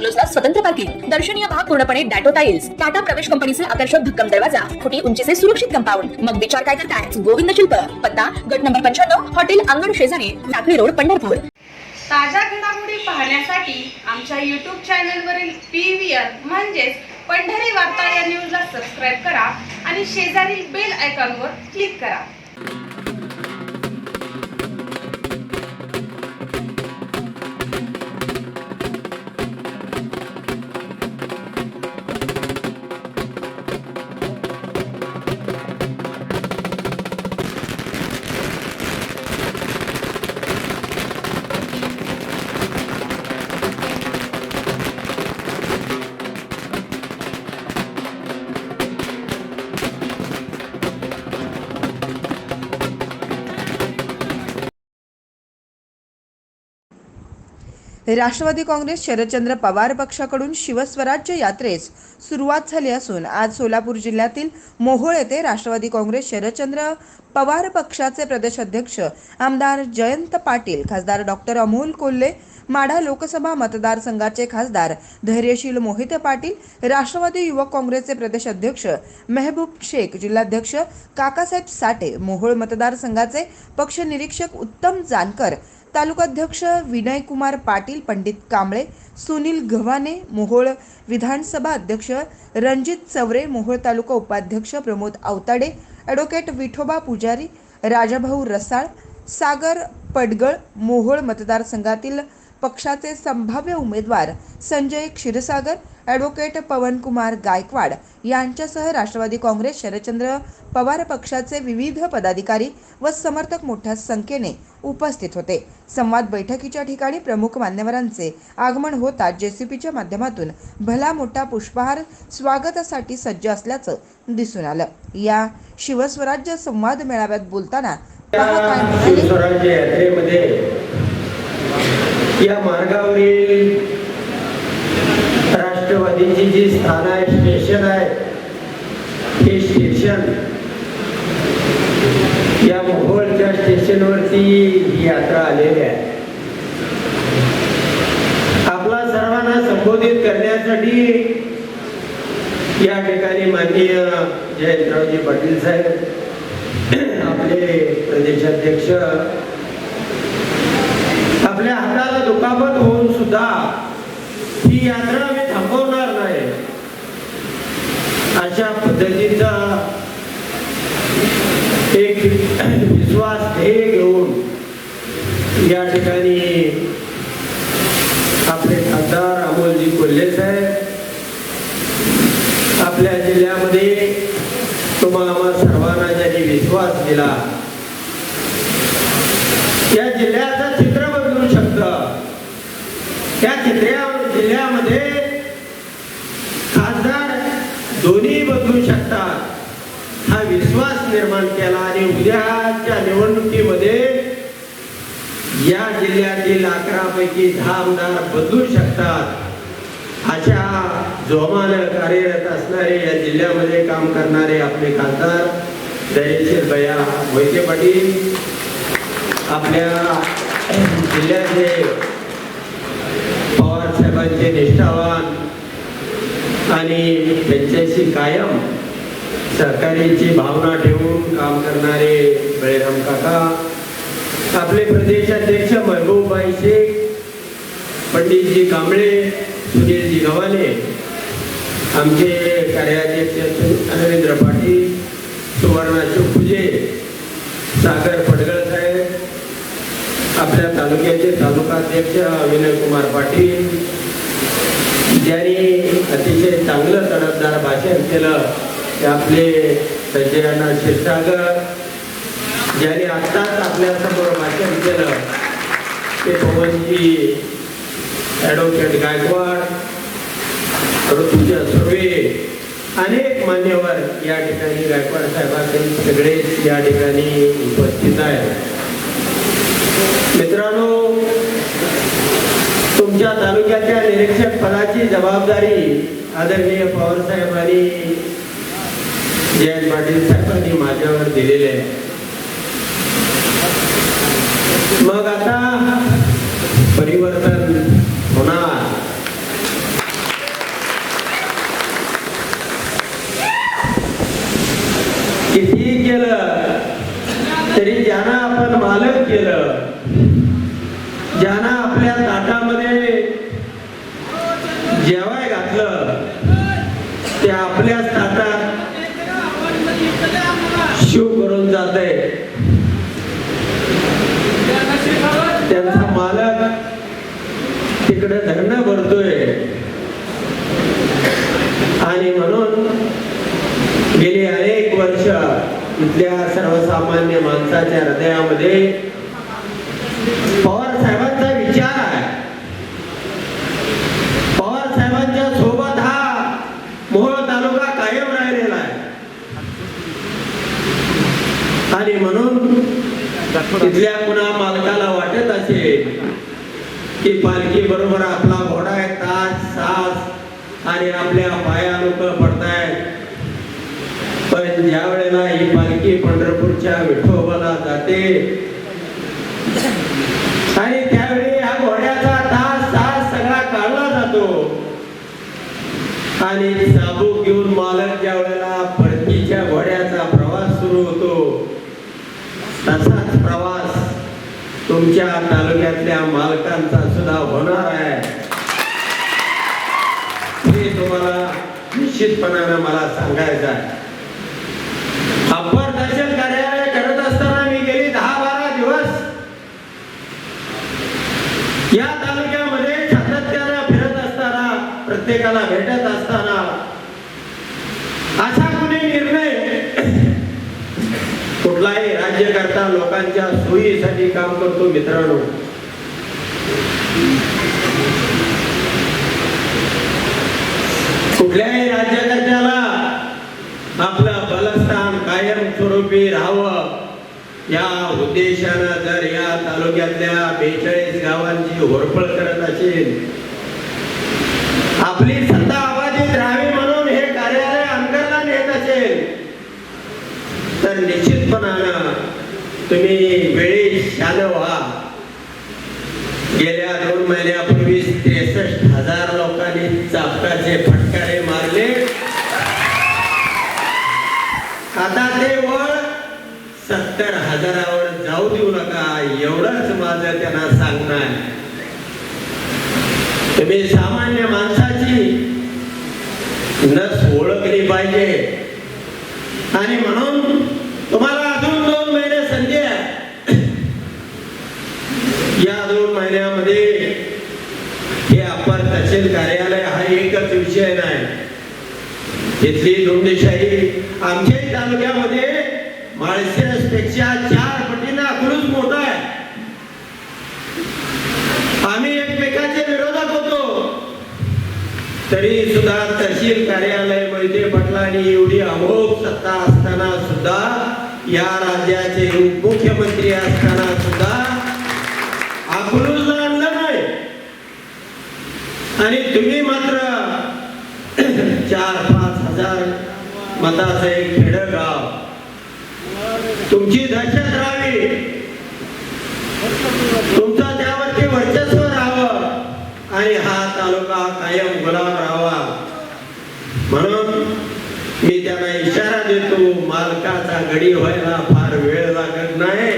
बंगलोजला स्वतंत्र पार्किंग. दर्शनीय भाग पूर्णपणे डॅटो टाइल्स टाटा प्रवेश कंपनीचे आकर्षक भक्कम दरवाजा. खोटी उंचीचे सुरक्षित कंपाऊंड. मग विचार काय करताय? गोविंद शिल्प. पत्ता गट नंबर पंच्याण्णव हॉटेल अंगण शेजारी टाकळी रोड पंढरपूर. ताज्या घडामोडी पाहण्यासाठी आमच्या यूट्यूब चॅनलवरील पी व्ही आर म्हणजेच पंढरी वार्ता या न्यूजला सबस्क्राईब करा आणि शेजारील बेल आयकॉनवर क्लिक करा. राष्ट्रवादी काँग्रेस शरदचंद्र पवार पक्षाकडून शिवस्वराज्य यात्रेस सुरुवात झाली असून आज सोलापूर जिल्ह्यातील मोहोळ येथे राष्ट्रवादी काँग्रेस शरदचंद्र पवार पक्षाचे प्रदेश अध्यक्ष आमदार जयंत पाटील खासदार डॉक्टर अमोल कोल्हे माढा लोकसभा मतदारसंघाचे खासदार धैर्यशील मोहिते पाटील राष्ट्रवादी युवक काँग्रेसचे प्रदेश अध्यक्ष मेहबूब शेख जिल्हाध्यक्ष काकासाहेब साठे मोहोळ मतदारसंघाचे पक्ष निरीक्षक उत्तम जानकर तालुकाध्यक्ष विनयकुमार पाटील पंडित कांबळे सुनील गव्हाणे मोहोळ विधानसभा अध्यक्ष रणजित चवरे मोहोळ तालुका उपाध्यक्ष प्रमोद आवताडे ॲडव्होकेट विठोबा पुजारी राजाभाऊ रसाळ सागर पडगळ मोहोळ मतदारसंघातील पक्षाचे संभाव्य उमेदवार संजय क्षीरसागर ॲडव्होकेट पवनकुमार गायकवाड यांच्यासह राष्ट्रवादी काँग्रेस शरदचंद्र पवार पक्षाचे विविध पदाधिकारी व समर्थक मोठ्या संख्येने उपस्थित होते. संवाद बैठकीच्या ठिकाणी प्रमुख मान्यवरांचे आगमन होताच जेसीपीच्या माध्यमातून. भला मोठा पुष्पहार स्वागतासाठी सज्ज असल्याचं दिसून आलं. या शिवस्वराज्य संवाद मेळाव्यात बोलताना शिवस्वराज्य यात्रेमध्ये या मार्गावरील राष्ट्रवादीची जी स्थान आहे स्टेशन आहे हे स्टेशन या मोहोळच्या स्टेशनवरती ही यात्रा आलेली आहे. आपला सर्वांना संबोधित करण्यासाठी या ठिकाणी माननीय जयंतरावजी पाटील साहेब आपले प्रदेशाध्यक्ष आपल्या हाताला दुखापत होऊन सुद्धा ही यात्रा आम्ही थांबवणार नाही अशा पद्धतीचा एक विश्वास ध्येय घेऊन या ठिकाणी आपले खासदार अमोलजी कोल्हे साहेब आपल्या जिल्ह्यामध्ये तुम्हाला सर्वांना ज्यांनी विश्वास दिला या जिल्ह्याचं चित्र बदलू शकतं त्या चित्र्या जिल्ह्यामध्ये खासदार दोन्ही बदलू शकतात. हा विश्वास निर्माण केला आणि उद्याच्या निवडणुकीमध्ये या जिल्ह्यातील अकरा पैकी दहा आमदार बदलू शकतात. अशा जोमानं कार्यरत असणारे या जिल्ह्यामध्ये काम करणारे आपले खासदार दयशीर भैया मोहिते पाटील आपल्या जिल्ह्याचे पवार साहेबांचे निष्ठावान आणि त्यांच्याशी कायम सहकार्याची भावना ठेवून काम करणारे बळीराम काका आपले प्रदेशाध्यक्ष महबूबाई शेख पंडितजी कांबळे सुनीलजी गव्हाणे आमचे कार्याध्यक्ष नरेंद्र पाटील सुवर्णा फुजे सागर पडगळ साहेब आपल्या तालुक्याचे तालुकाध्यक्ष विनय कुमार पाटील ज्यांनी अतिशय चांगलं तडफदार भाषण केलं ते आपले संजयना क्षीरसागर ज्यांनी आत्ताच आपल्यासमोर भाषण केलं ते पवनजी ॲडव्होकेट गायकवाड ऋतुजा सुर्वे अनेक मान्यवर या ठिकाणी गायकवाड साहेबांचे सगळेच या ठिकाणी उपस्थित आहेत. मित्रांनो तुमच्या तालुक्याच्या निरीक्षक पदाची जबाबदारी आदरणीय पवार साहेब आणि जयंत पाटील साहेबांनी माझ्यावर दिलेली आहे. मग आता परिवर्तन होणार. किती केलं तरी ज्यांना आपण मालक केलं ज्यांना आपल्या ताटामध्ये जेवाय घातलं ते आपल्याच ताटात शिव करून जाते त्यांचा मालक तिकडे धरणं भरतोय. आणि म्हणून गेली अनेक वर्ष इथल्या सर्वसामान्य माणसाच्या हृदयामध्ये पवार साहेबांचा विचार आहे पवार साहेबांच्या सोबत हा मोहोळ तालुका कायम राहिलेला आहे आणि म्हणून तिथल्या कुणा मालकाला वाटत असेल की पालखी बरोबर आपला घोडा आहे तास सास आणि आपल्या पाया लोक पडतायत पण ज्या वेळेला ही पालखी पंढरपूरच्या विठोबाला जाते. आणि त्यावेळी हा घोड्याचा तास तास सगळा काढला जातो. आणि चाबूक घेऊन मालक ज्या वेळेला परतीच्या घोड्याचा प्रवास सुरू होतो तसाच प्रवास तुमच्या तालुक्यातल्या मालकांचा सुद्धा होणार आहे. हे तुम्हाला निश्चितपणानं मला सांगायचं आहे. या तालुक्यामध्ये सातत्यानं फिरत असताना प्रत्येकाला भेटत असताना असा कुणी निर्णय कुठलाही राज्यकर्ता लोकांच्या सोयीसाठी काम करतो मित्रांनो. कुठल्याही राज्यकर्त्याला आपलं बलस्थान कायम स्वरूपी राहावं. या उद्देशानं जर या तालुक्यातल्या बेचाळीस गावांची होरपळ करत असेल आपली सत्ता आबाजीत राहावी म्हणून हे कार्यालय अंतर्गत नेत असेल तर निश्चितपणानं तुम्ही सत्तर हजारावर जाऊ देऊ नका एवढंच माझं त्यांना सांगणं आहे तुम्ही सामान्य माणसाची नस ओळखली पाहिजे. आणि म्हणून तुम्हाला अजून दोन महिने संधी आहे. या दोन महिन्यामध्ये हे अपर तहसील कार्यालय हा एकच विषय नाही. इथली लोंढेशाही आमच्याही तालुक्यामध्ये माळशिरस पेक्षा चार पटीनं अकलूच मोठा आहे आम्ही एकमेकांचे विरोधक होतो. तरी सुद्धा तहसील कार्यालय मोहिते पाटलांनी एवढी अमोघ सत्ता असताना सुद्धा या राज्याचे उपमुख्यमंत्री असताना सुद्धा अकलूजला आणलं नाही. आणि तुम्ही मात्र चार पाच हजार मताचं एक खेडगाव तुमची दहशत राहावी. तुमचा त्यावरती वर्चस्व राहावं. आणि हा तालुका कायम गुलाम राहावा. म्हणून मी त्यांना इशारा देतो मालकाचा गडी व्हायला फार वेळ लागत नाही.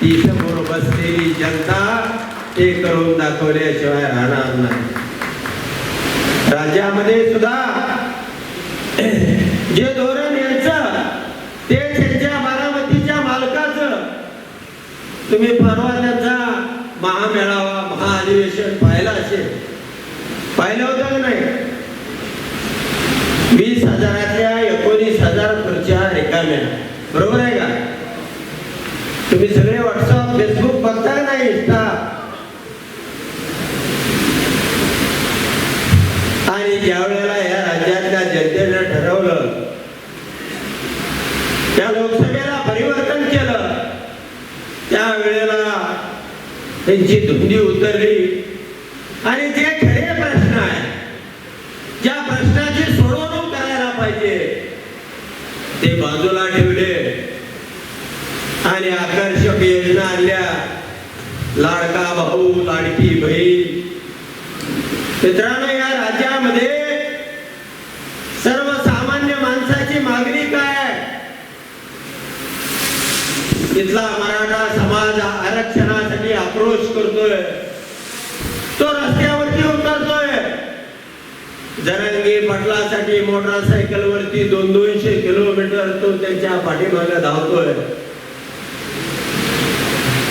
ती समोर बसलेली जनता ते करून दाखवल्याशिवाय राहणार नाही. राज्यामध्ये सुद्धा जे धोरण यांचं ते त्यांच्या बारामतीच्या मालकाचं तुम्ही परवा त्यांचा महामेळावा महाअधिवेशन पाहिला असेल. पाहिलं होतं का नाही? वीस हजारातल्या एकोणीस हजार खुर्च्या रिकाम्या बरोबर आहे का? तुम्ही सगळे व्हॉट्सअप फेसबुक बघता नाही इंस्टा आणि आणि ज्या वेळेला या राज्यातल्या जनतेनं ठरवलं त्या लोकसभेला परिवर्तन त्या वेळेला त्यांची धुंदी उतरली. आणि जे खरे प्रश्न आहे ज्या प्रश्नाची सोडवणूक करायला पाहिजे. ते बाजूला ठेवले. आणि आकर्षक योजना आणल्या. लाडका भाऊ लाडकी बहीण. मित्रांनो या राज्यामध्ये सर्वसामान्य माणसाची मागणी काय आहे इथला मराठा समाज आरक्षणासाठी आक्रोश करतोय. तो रस्त्यावरती उतरतोय. जरंगी पटलासाठी मोटरसायकल वरती दोन दोनशे किलोमीटर तो त्यांच्या पाठीमागे धावतोय.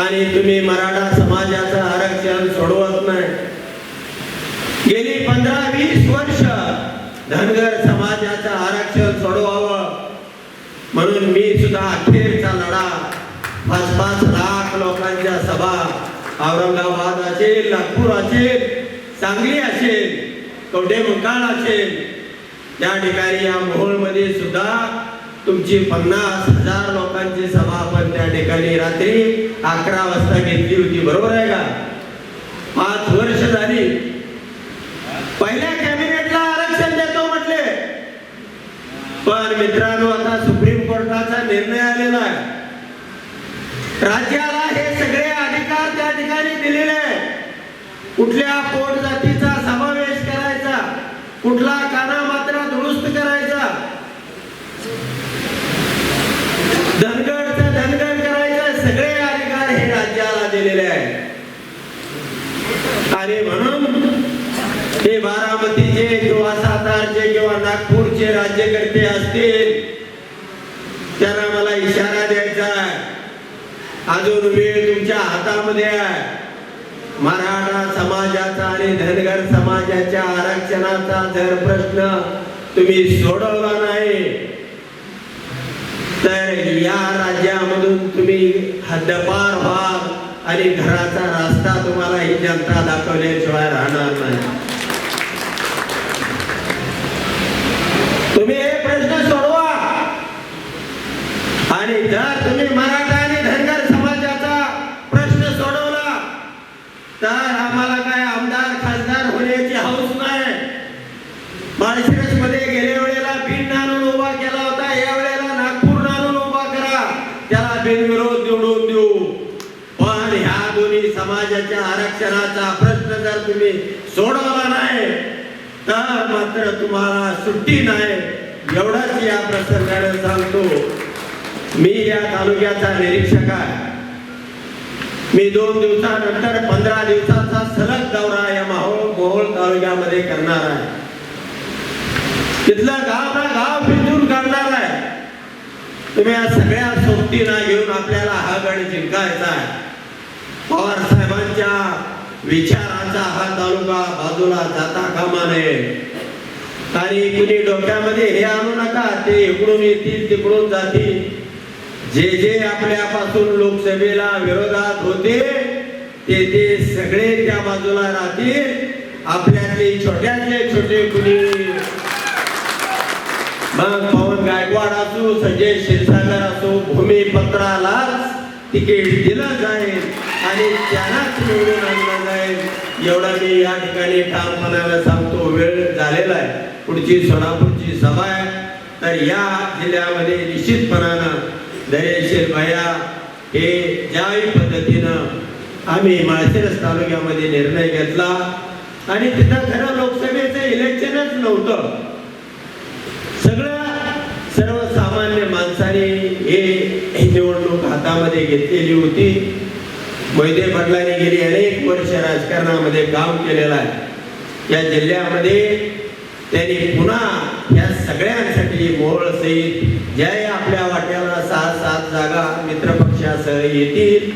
आणि तुम्ही मराठा समाजाचं आरक्षण सोडवत नाही. गेली पंधरा वीस वर्ष धनगर समाजाचं आरक्षण सोडवावं. म्हणून मी सुद्धा अखेरचा लढा पाच पाच लाख लोकांच्या सभा औरंगाबाद असेल नागपूर असेल सांगली असेल कवडे मुंकाळ असेल त्या ठिकाणी या मोहोळमध्ये सुद्धा तुमची पन्नास हजार लोकांची सभा आपण त्या ठिकाणी रात्री अकरा वाजता घेतली होती. बरोबर आहे का? पाच वर्ष झाली. पहिल्या कॅबिनेटला आरक्षण देतो म्हटले. पण मित्रांनो आता सुप्रीम कोर्टाचा निर्णय आलेला आहे. राज्याला हे सगळे अधिकार त्या ठिकाणी दिलेले आहे कुठल्या पोट जातीचा समावेश करायचा? कुठला काना मात्रा दुरुस्त करायचा? धनगडचा धनगड करायचा. सगळे अधिकार हे राज्याला दिलेले आहे आणि म्हणून ते बारामतीचे किंवा सातारचे किंवा नागपूरचे राज्यकर्ते असतील त्यांना मला इशारा द्यायचा अजून वेळ तुमच्या हातामध्ये आहे. मराठा समाजाचा आणि धनगर समाजाच्या आरक्षणाचा जर प्रश्न तुम्ही सोडवला नाही तर या राज्यामधून तुम्ही हद्दपार व्हाल आणि घराचा रास्ता तुम्हाला ही जनता दाखवल्याशिवाय राहणार नाही. तुम्ही हे प्रश्न सोडवा. आणि जर तुम्ही मराठा आणि धनगर समाजाचा प्रश्न सोडवला तर आम्हाला काय आमदार खासदार होण्याची हौस नाही. माळशिरसमध्ये गेल्या वेळेला बीड आणून उभा केला होता या वेळेला नागपूर आणून उभा करा. त्याला बिनविरोध निवडून देऊ. पण ह्या दोन्ही समाजाच्या आरक्षणाचा प्रश्न जर तुम्ही सोडवला नाही तर मात्र तुम्हाला सुट्टी नाही. एवढाच या प्रसंगाने सांगतो. मी या तालुक्याचा निरीक्षक आहे. मी दोन दिवसानंतर पंधरा दिवसाचा सलग दौरा या माहोळ मोहोळ तालुक्यामध्ये करणार आहे. तिथलं गाव ना गाव फिरून काढणार आहे. तुम्ही या सगळ्या सोबतीना घेऊन आपल्याला हा गड जिंकायचा आहे. पवार साहेबांच्या विचारांचा हा तालुका बाजूला जाता कामा नये. आणि कुणी डोक्यामध्ये हे आणू नका ते इकडून येतील तिकडून जातील. जे जे आपल्यापासून लोकसभेला विरोधात होते ते ते सगळे त्या बाजूला राहतील. आपल्यातले छोट्यातले छोटे कुणी. मग पवन गायकवाड असो संजय क्षीरसागर असो भूमिपत्रालाच तिकीट दिलं जाईल आणि त्यालाच निवडून आणलं जाईल. एवढा मी या ठिकाणी ठामपणाला सांगतो वेळ झालेला आहे. पुढची सोलापूरची सभा आहे. तर या जिल्ह्यामध्ये निश्चितपणानं दयशील भया हे ज्याही पद्धतीनं आम्ही माळशिरस तालुक्यामध्ये निर्णय घेतला. आणि तिथं खरं लोकसभेचं इलेक्शनच नव्हतं. सगळं सर्वसामान्य माणसाने हे निवडणूक हातामध्ये घेतलेली होती. मोहिते पाटलांनी गेली अनेक वर्ष राजकारणामध्ये काम केलेलं आहे. या जिल्ह्यामध्ये त्यांनी पुन्हा या सगळ्यांसाठी मोहळ सहित ज्या आपल्या वाट्याला सहा सात जागा मित्रपक्षासह येतील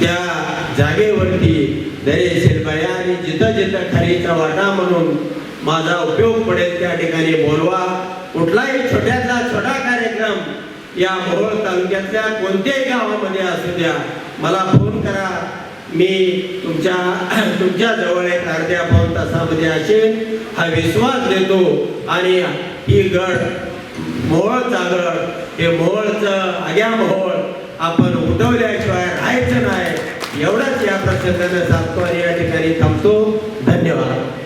त्या जागेवरती दरेशील बाया आणि जिथं जिथं खरीचा वाटा म्हणून माझा उपयोग पडेल त्या ठिकाणी बोलवा. कुठलाही छोट्यातला छोटा कार्यक्रम या मोहोळ तालुक्यातल्या कोणत्याही गावामध्ये असू द्या मला फोन करा. मी तुमच्या तुमच्या जवळ एक अर्ध्या पाऊन तासामध्ये असेल हा विश्वास देतो आणि ही गड मोहळ गड हे मोहळचं आग्या मोहळ. आपण उठवल्याशिवाय राहायचं नाही. एवढंच या प्रसंगानं सांगतो आणि या ठिकाणी थांबतो. धन्यवाद.